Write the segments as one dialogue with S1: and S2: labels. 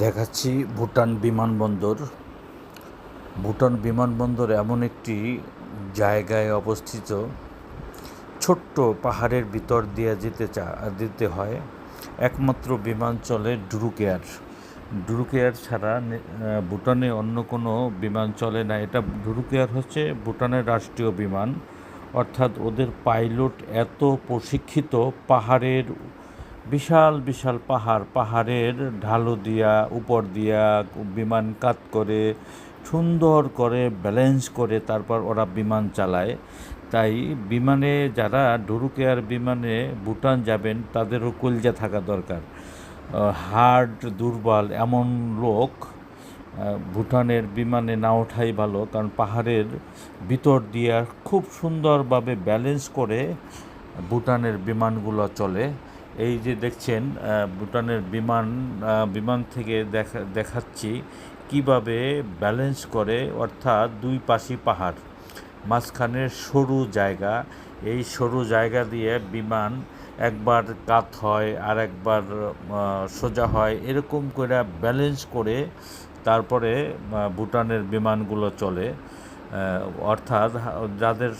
S1: দেখাচ্ছি ভুটান বিমানবন্দর। ভুটান বিমানবন্দর এমন একটি জায়গায় অবস্থিত। ছোট্ট পাহাড়ের ভিতর দিয়ে যেতে চা দিতে হয়। একমাত্র বিমান চলে ড্রুক এয়ার। ড্রুক এয়ার ছাড়া ভুটানে অন্য কোনো বিমান চলে না। এটা ড্রুক এয়ার হচ্ছে ভুটানের রাষ্ট্রীয় বিমান। অর্থাৎ ওদের পাইলট এত প্রশিক্ষিত পাহাড়ের বিশাল বিশাল পাহাড়। পাহাড়ের ঢালু দিয়া, উপর দিয়া বিমান কাত করে, সুন্দর করে ব্যালেন্স করে তারপর ওরা বিমান চালায়। তাই বিমানে যারা ডুরুকেয়ার বিমানে ভুটান যাবেন, তাদেরও কলজা থাকা দরকার। হার্ট দুর্বল এমন লোক ভুটানের বিমানে না ওঠাই ভালো। কারণ পাহাড়ের ভিতর দিয়া খুব সুন্দরভাবে ব্যালেন্স করে ভুটানের বিমানগুলো চলে। এই যে দেখছেন ভুটানের বিমান বিমান থেকে দেখা, দেখাচ্ছি কীভাবে ব্যালেন্স করে, অর্থাৎ দুই পাশই পাহাড় মাঝখানের সরু জায়গা। এই সরু জায়গা দিয়ে বিমান একবার কাত হয়, আর একবার সোজা হয়, এরকম করে ব্যালেন্স করে তারপরে ভুটানের বিমানগুলো চলে। অর্থাৎ যাদের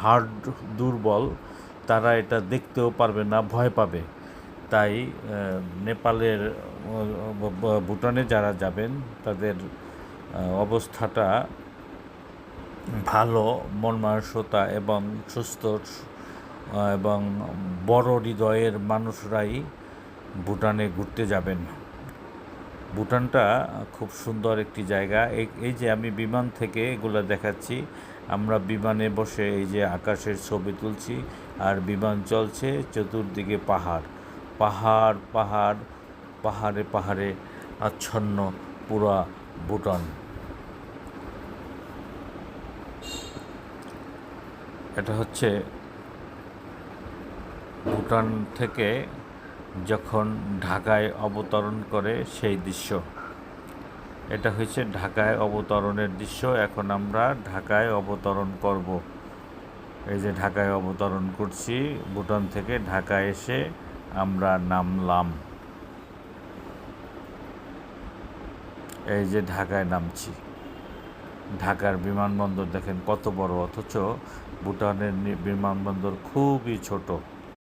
S1: হার্ট দুর্বল তারা এটা দেখতেও পারবে না, ভয় পাবে। তাই নেপালের ভুটানে যারা যাবেন, তাদের অবস্থাটা ভালো, মন মানসতা এবং সুস্থ এবং বড় হৃদয়ের মানুষরাই ভুটানে ঘুরতে যাবেন। ভুটানটা খুব সুন্দর একটি জায়গা। এই এই যে আমি বিমান থেকে এগুলো দেখাচ্ছি, আমরা বিমানে বসে এই যে আকাশের ছবি তুলছি আর বিমান চলছে চতুর্দিকে পাহাড়। পাহাড় পাহাড়, পাহাড়ে পাহাড়ে আচ্ছন্ন পুরা ভুটান। এটা হচ্ছে ভুটান থেকে যখন ঢাকায় অবতরণ করে সেই দৃশ্য। এটা হচ্ছে ঢাকায় অবতরণের দৃশ্য। এখন আমরা ঢাকায় অবতরণ করব। এই যে ঢাকায় অবতরণ করছি, ভুটান থেকে ঢাকায় এসে আমরা নামলাম। এই যে ঢাকায় নামছি। ঢাকার বিমানবন্দর দেখেন কত বড়, অথচ ভুটানের বিমানবন্দর খুবই ছোট।